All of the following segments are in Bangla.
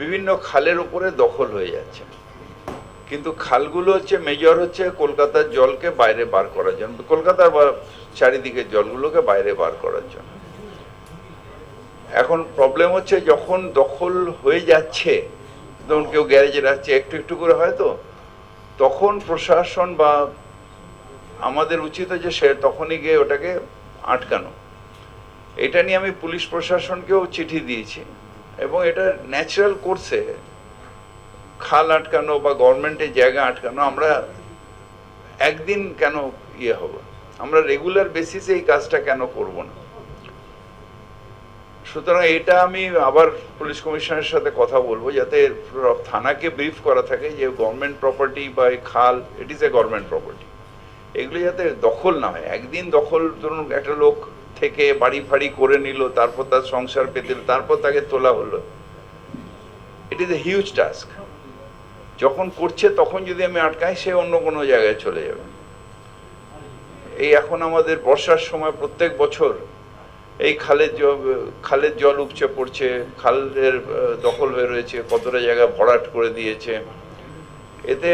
বিভিন্ন খালের উপরে দখল হয়ে যাচ্ছে। কিন্তু খালগুলো হচ্ছে মেজর হচ্ছে কলকাতার জলকে বাইরে বার করার জন্য, কলকাতার বা চারিদিকের জলগুলোকে বাইরে বার করার জন্য। এখন প্রবলেম হচ্ছে যখন দখল হয়ে যাচ্ছে ধরুন কেউ গ্যারেজে রাখছে, একটু একটু করে হয়তো, তখন প্রশাসন বা আমাদের উচিত যে সে তখনই গিয়ে ওটাকে আটকানো। এটা নিয়ে আমি পুলিশ প্রশাসনকেও চিঠি দিয়েছি। এবং এটা ন্যাচারাল কোর্সে খাল আটকানো বা গভর্নমেন্টের জায়গা আটকানো আমরা একদিন কেন ইয়ে হব? আমরা রেগুলার বেসিসে এই কাজটা কেন করব না? সুতরাং এটা আমি আবার পুলিশ কমিশনারের সাথে কথা বলব, যাতে থানাকে ব্রিফ করা থাকে যে গভর্নমেন্ট প্রপার্টি বা খাল it is a government property এগুলো যাতে দখল না হয়। একদিন দখল, ধরুন একটা লোক থেকে বাড়ি ফাড়ি করে নিল, তারপর তার সংসার পেতে তারপর তাকে তোলা হলো। It is a huge task যখন করছে তখন যদি আমি আটকাই, সে অন্য কোনো জায়গায় চলে যাবে। এই এখন আমাদের বর্ষার সময় প্রত্যেক বছর এই খালের খালের জল উপচে পড়ছে, খালের দখল হয়ে রয়েছে, কতটা জায়গা ভরাট করে দিয়েছে। এতে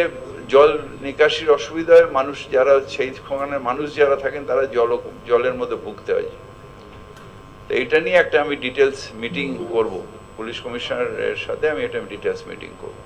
জল নিকাশির অসুবিধায় মানুষ যারা, সেই ওখানে মানুষ যারা থাকেন, তারা জল জলের মধ্যে ভুগতে হয়। তো এটা নিয়ে একটা আমি ডিটেলস মিটিং করব। পুলিশ কমিশনারের সাথে আমি একটা ডিটেলস মিটিং করব।